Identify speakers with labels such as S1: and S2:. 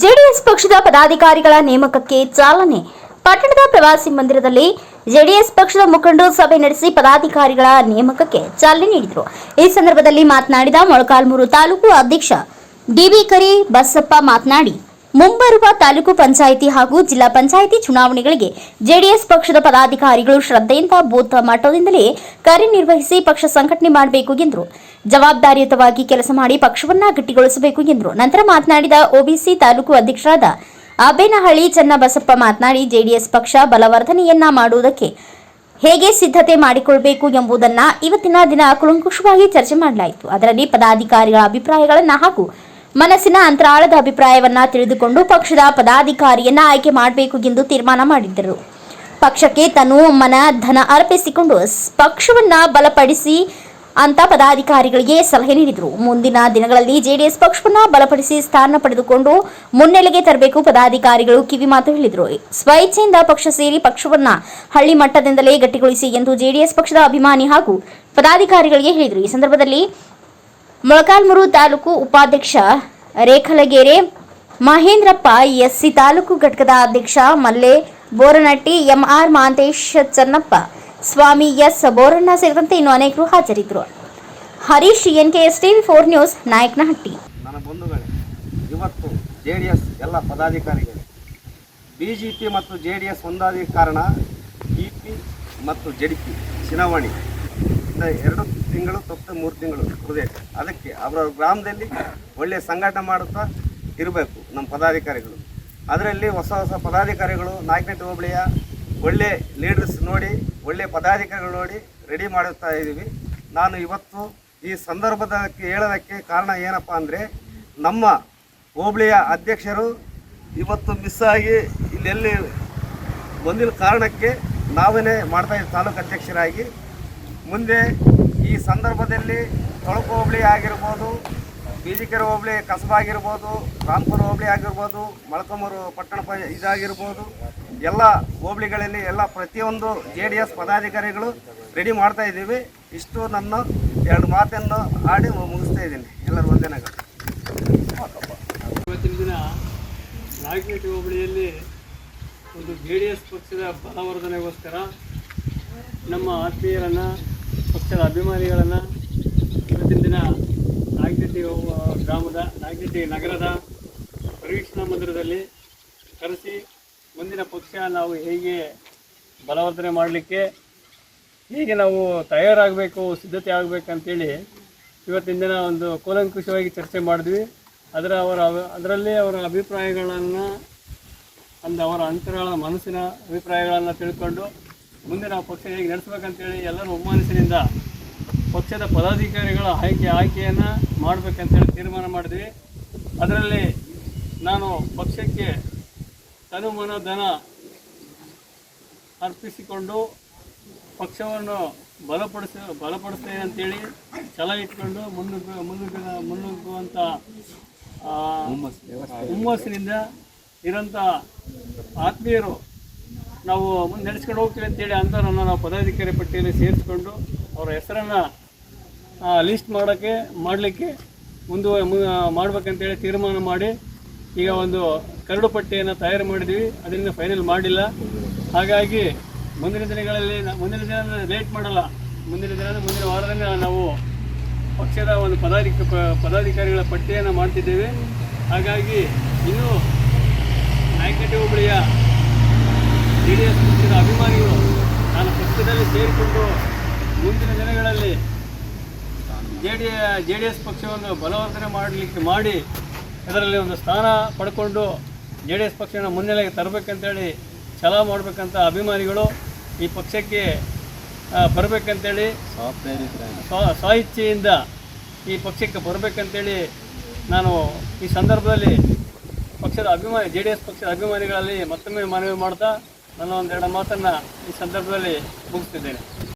S1: JDS ಪಕ್ಷದ ಪದಾಧಿಕಾರಿಗಳ ನೇಮಕಕ್ಕೆ ಚಾಲನೆ. ಪಟ್ಟಣದ ಪ್ರವಾಸಿ ಮಂದಿರದಲ್ಲಿ ಜೆಡಿಎಸ್ ಪಕ್ಷದ ಮುಖಂಡರು ಸಭೆ ನಡೆಸಿ ಪದಾಧಿಕಾರಿಗಳ ನೇಮಕಕ್ಕೆ ಚಾಲನೆ ನೀಡಿದರು. ಈ ಸಂದರ್ಭದಲ್ಲಿ ಮಾತನಾಡಿದ ಮೊಳಕಾಲ್ಮೂರು ತಾಲೂಕು ಅಧ್ಯಕ್ಷ ಡಿಬಿ ಕರಿ ಬಸಪ್ಪ ಮಾತನಾಡಿ, ಮುಂಬರುವ ತಾಲೂಕು ಪಂಚಾಯಿತಿ ಹಾಗೂ ಜಿಲ್ಲಾ ಪಂಚಾಯಿತಿ ಚುನಾವಣೆಗಳಿಗೆ ಜೆಡಿಎಸ್ ಪಕ್ಷದ ಪದಾಧಿಕಾರಿಗಳು ಶ್ರದ್ಧೆಯಿಂದ ಬೂತ್ ಮಟ್ಟದಿಂದಲೇ ಕಾರ್ಯನಿರ್ವಹಿಸಿ ಪಕ್ಷ ಸಂಘಟನೆ ಮಾಡಬೇಕು ಎಂದರು. ಜವಾಬ್ದಾರಿಯುತವಾಗಿ ಕೆಲಸ ಮಾಡಿ ಪಕ್ಷವನ್ನ ಗಟ್ಟಿಗೊಳಿಸಬೇಕು ಎಂದರು. ನಂತರ ಮಾತನಾಡಿದ ಒಬಿಸಿ ತಾಲೂಕು ಅಧ್ಯಕ್ಷರಾದ ಅಬೇನಹಳ್ಳಿ ಚನ್ನಬಸಪ್ಪ ಮಾತನಾಡಿ ಜೆಡಿಎಸ್ ಪಕ್ಷ ಬಲವರ್ಧನೆಯನ್ನ ಮಾಡುವುದಕ್ಕೆ ಹೇಗೆ ಸಿದ್ಧತೆ ಮಾಡಿಕೊಳ್ಬೇಕು ಎಂಬುದನ್ನ ಇವತ್ತಿನ ದಿನ ಕುಲಂಕುಷವಾಗಿ ಚರ್ಚೆ ಮಾಡಲಾಯಿತು. ಅದರಲ್ಲಿ ಪದಾಧಿಕಾರಿಗಳ ಅಭಿಪ್ರಾಯಗಳನ್ನ ಹಾಗೂ ಮನಸ್ಸಿನ ಅಂತರಾಳದ ಅಭಿಪ್ರಾಯವನ್ನ ತಿಳಿದುಕೊಂಡು ಪಕ್ಷದ ಪದಾಧಿಕಾರಿಯನ್ನ ಆಯ್ಕೆ ಮಾಡಬೇಕು ಎಂದು ತೀರ್ಮಾನ ಮಾಡಿದ್ದರು. ಪಕ್ಷಕ್ಕೆ ತನು ಮನ, ಧನ ಅರ್ಪಿಸಿಕೊಂಡು ಪಕ್ಷವನ್ನ ಬಲಪಡಿಸಿ ಅಂತ ಪದಾಧಿಕಾರಿಗಳಿಗೆ ಸಲಹೆ ನೀಡಿದರು. ಮುಂದಿನ ದಿನಗಳಲ್ಲಿ ಜೆಡಿಎಸ್ ಪಕ್ಷವನ್ನ ಬಲಪಡಿಸಿ ಸ್ಥಾನ ಪಡೆದುಕೊಂಡು ಮುನ್ನೆಲೆಗೆ ತರಬೇಕು ಪದಾಧಿಕಾರಿಗಳು ಕಿವಿ ಮಾತು ಹೇಳಿದರು. ಸ್ವಇಚ್ಛೆಯಿಂದ ಪಕ್ಷ ಸೇರಿ ಪಕ್ಷವನ್ನ ಹಳ್ಳಿ ಮಟ್ಟದಿಂದಲೇ ಗಟ್ಟಿಗೊಳಿಸಿ ಎಂದು ಜೆಡಿಎಸ್ ಪಕ್ಷದ ಅಭಿಮಾನಿ ಹಾಗೂ ಪದಾಧಿಕಾರಿಗಳಿಗೆ ಹೇಳಿದರು. ಈ ಸಂದರ್ಭದಲ್ಲಿ ಮೊಳಕಾಲ್ಮೂರು ತಾಲೂಕು ಉಪಾಧ್ಯಕ್ಷ ರೇಖಲಗೆರೆ, ಮಹೇಂದ್ರಪ್ಪ, ಎಸ್ಸಿ ತಾಲೂಕು ಘಟಕದ ಅಧ್ಯಕ್ಷ Malle, Boranatti, M R Mahantesh Channappa Swami S Boranna ಸೇರಿದಂತೆ ಇನ್ನು ಅನೇಕರು ಹಾಜರಿದ್ದರು. Harish, N K S TV four news, Nayakanahatti.
S2: ನನ್ನ ಬಂಧುಗಳೇ, ಇವತ್ತು ಜೆ ಡಿ ಎಸ್ ಎಲ್ಲ ಪದಾಧಿಕಾರಿಗಳೇ ಬಿ ಜೆ ಪಿ ಮತ್ತು ಜೆ ಡಿ ಎಸ್ ಒಂದಾದ ಕಾರಣ ಬಿ ಪಿ ಮತ್ತು ಜೆಡಿ ಪಿ ಚುನಾವಣೆ ಎರಡು ತಿಂಗಳು ತಪ್ಪು ಮೂರು ತಿಂಗಳು ಹೃದಯ ಅದಕ್ಕೆ ಅವರ ಗ್ರಾಮದಲ್ಲಿ ಒಳ್ಳೆಯ ಸಂಘಟನೆ ಮಾಡುತ್ತಾ ಇರಬೇಕು ನಮ್ಮ ಪದಾಧಿಕಾರಿಗಳು. ಅದರಲ್ಲಿ ಹೊಸ ಹೊಸ ಪದಾಧಿಕಾರಿಗಳು ನಾಯಕನಟ್ಟಿ ಹೋಬಳಿಯ ಒಳ್ಳೆ ಲೀಡರ್ಸ್ ನೋಡಿ, ಒಳ್ಳೆ ಪದಾಧಿಕಾರಿಗಳು ನೋಡಿ ರೆಡಿ ಮಾಡುತ್ತಾ ಇದ್ದೀವಿ. ನಾನು ಇವತ್ತು ಈ ಸಂದರ್ಭದಕ್ಕೆ ಹೇಳೋದಕ್ಕೆ ಕಾರಣ ಏನಪ್ಪ ಅಂದರೆ, ನಮ್ಮ ಹೋಬಳಿಯ ಅಧ್ಯಕ್ಷರು ಇವತ್ತು ಮಿಸ್ ಆಗಿ ಇಲ್ಲೆಲ್ಲಿ ಬಂದಿರ ಕಾರಣಕ್ಕೆ ನಾವೇ ಮಾಡ್ತಾ ಇದ್ದೀವಿ, ತಾಲೂಕು ಅಧ್ಯಕ್ಷರಾಗಿ. ಮುಂದೆ ಈ ಸಂದರ್ಭದಲ್ಲಿ ತೊಳಕು ಹೋಬಳಿ ಆಗಿರ್ಬೋದು ಬೀಜಿಕೆರೆ ಹೋಬಳಿ, ಕಸಬ ಆಗಿರ್ಬೋದು, ರಾಮ್ಪುರ ಹೋಬಳಿ ಆಗಿರ್ಬೋದು ಮೊಳಕಮೂರು ಪಟ್ಟಣ ಇದಾಗಿರ್ಬೋದು ಎಲ್ಲ ಹೋಬಳಿಗಳಲ್ಲಿ ಎಲ್ಲ ಪ್ರತಿಯೊಂದು ಜೆ ಡಿ ಎಸ್ ಪದಾಧಿಕಾರಿಗಳು ರೆಡಿ ಮಾಡ್ತಾ ಇದ್ದೀವಿ. ಇಷ್ಟು ನನ್ನ ಎರಡು ಮಾತನ್ನು ಆಡಿ ಮುಗಿಸ್ತಾ ಇದ್ದೀನಿ. ಎಲ್ಲರ ವಂದನೆಗಳು
S3: ಇವತ್ತಿನ ದಿನ ನಾಯಕನಹಟ್ಟಿ ಹೋಬಳಿಯಲ್ಲಿ ಒಂದು ಜೆ ಡಿ ಎಸ್ ಪಕ್ಷದ ಬಲವರ್ಧನೆಗೋಸ್ಕರ ನಮ್ಮ ಆತ್ಮೀಯರನ್ನು, ಪಕ್ಷದ ಅಭಿಮಾನಿಗಳನ್ನು ಇವತ್ತಿನ ದಿನ ನಾಯಕನಹಟ್ಟಿ ಗ್ರಾಮದ, ನಾಯಕನಹಟ್ಟಿ ನಗರದ ಪರಿವೀಕ್ಷಣಾ ಮಂದಿರದಲ್ಲಿ ಕರೆಸಿ ಮುಂದಿನ ಪಕ್ಷ ನಾವು ಹೇಗೆ ಬಲವರ್ಧನೆ ಮಾಡಲಿಕ್ಕೆ, ಹೇಗೆ ನಾವು ತಯಾರಾಗಬೇಕು, ಸಿದ್ಧತೆ ಆಗಬೇಕಂತೇಳಿ ಇವತ್ತಿನ ದಿನ ಒಂದು ಕೂಲಂಕುಷವಾಗಿ ಚರ್ಚೆ ಮಾಡಿದ್ವಿ. ಅದರ ಅವರ ಅದರಲ್ಲಿ ಅವರ ಅಭಿಪ್ರಾಯಗಳನ್ನು ಅಂದ ಅವರ ಅಂತರಗಳ ಮನಸ್ಸಿನ ಅಭಿಪ್ರಾಯಗಳನ್ನು ತಿಳ್ಕೊಂಡು ಮುಂದೆ ನಾವು ಪಕ್ಷ ಹೇಗೆ ನಡೆಸ್ಬೇಕಂತೇಳಿ ಎಲ್ಲರೂ ಒಮ್ಮನಸ್ಸಿನಿಂದ ಪಕ್ಷದ ಪದಾಧಿಕಾರಿಗಳ ಆಯ್ಕೆ, ಆಯ್ಕೆಯನ್ನು ಮಾಡಬೇಕಂತೇಳಿ ತೀರ್ಮಾನ ಮಾಡಿದ್ವಿ. ಅದರಲ್ಲಿ ನಾನು ಪಕ್ಷಕ್ಕೆ ತನು ಮನ ಧನ ಅರ್ಪಿಸಿಕೊಂಡು ಪಕ್ಷವನ್ನು ಬಲಪಡಿಸ ಬಲಪಡಿಸ್ತೇನೆ ಅಂತೇಳಿ ಛಲ ಇಟ್ಕೊಂಡು ಮುನ್ನುಗ್ಗ ಮುನ್ನುಗ್ಗ ಮುನ್ನುಗ್ಗುವಂಥ ಹುಮ್ಮಸ್ಸಿನಿಂದ ಇರೋಂಥ ಆತ್ಮೀಯರು ನಾವು ಮುಂದೆ ನಡೆಸ್ಕೊಂಡು ಹೋಗ್ತೀವಿ ಅಂತೇಳಿ ಅಂಥವ್ರನ್ನು ನಾವು ಪದಾಧಿಕಾರಿ ಪಟ್ಟಿಯಲ್ಲಿ ಸೇರಿಸ್ಕೊಂಡು ಅವರ ಹೆಸರನ್ನು ಲಿಸ್ಟ್ ಮಾಡೋಕ್ಕೆ, ಮಾಡಲಿಕ್ಕೆ ಮುಂದುವ ಮಾಡ್ಬೇಕಂತೇಳಿ ತೀರ್ಮಾನ ಮಾಡಿ ಈಗ ಒಂದು ಕರಡು ಪಟ್ಟಿಯನ್ನು ತಯಾರು ಮಾಡಿದ್ವಿ ಅದರಿಂದ ಫೈನಲ್ ಮಾಡಿಲ್ಲ. ಹಾಗಾಗಿ ಮುಂದಿನ ದಿನಗಳಲ್ಲಿ ಮುಂದಿನ ದಿನ ಲೇಟ್ ಮಾಡಲ್ಲ. ಮುಂದಿನ ದಿನ ಮುಂದಿನ ವಾರದಲ್ಲಿ ನಾವು ಪಕ್ಷದ ಒಂದು ಪದಾಧಿಕ ಪದಾಧಿಕಾರಿಗಳ ಪಟ್ಟಿಯನ್ನು ಮಾಡ್ತಿದ್ದೇವೆ. ಹಾಗಾಗಿ ಇನ್ನೂ ನಾಯಕಟ್ಟಿ ಹೋಬಳಿಯ ಜೆ ಡಿ ಎಸ್ ಪಕ್ಷದ ಅಭಿಮಾನಿಗಳು ನಾನು ಪಕ್ಷದಲ್ಲಿ ಸೇರಿಕೊಂಡು ಮುಂದಿನ ದಿನಗಳಲ್ಲಿ J D J D S ಪಕ್ಷವನ್ನು ಬಲವರ್ಧನೆ ಮಾಡಲಿಕ್ಕೆ ಮಾಡಿ ಅದರಲ್ಲಿ ಒಂದು ಸ್ಥಾನ ಪಡ್ಕೊಂಡು ಜೆ ಡಿ ಎಸ್ ಪಕ್ಷನ ಮುನ್ನೆಲೆಗೆ ತರಬೇಕಂತೇಳಿ ಛಲ ಮಾಡಬೇಕಂತ ಅಭಿಮಾನಿಗಳು ಈ ಪಕ್ಷಕ್ಕೆ ಬರಬೇಕಂತೇಳಿ ಸ್ವ ಸ್ವ ಇಚ್ಛೆಯಿಂದ ಈ ಪಕ್ಷಕ್ಕೆ ಬರಬೇಕಂತೇಳಿ ನಾನು ಈ ಸಂದರ್ಭದಲ್ಲಿ ಪಕ್ಷದ ಅಭಿಮಾನಿ ಜೆ ಡಿ ಎಸ್ ಪಕ್ಷದ ಅಭಿಮಾನಿಗಳಲ್ಲಿ ಮತ್ತೊಮ್ಮೆ ಮನವಿ ಮಾಡ್ತಾ ನನ್ನ ಒಂದೆರಡು ಮಾತನ್ನು ಈ ಸಂದರ್ಭದಲ್ಲಿ ಮುಗಿಸ್ತಿದ್ದೇನೆ.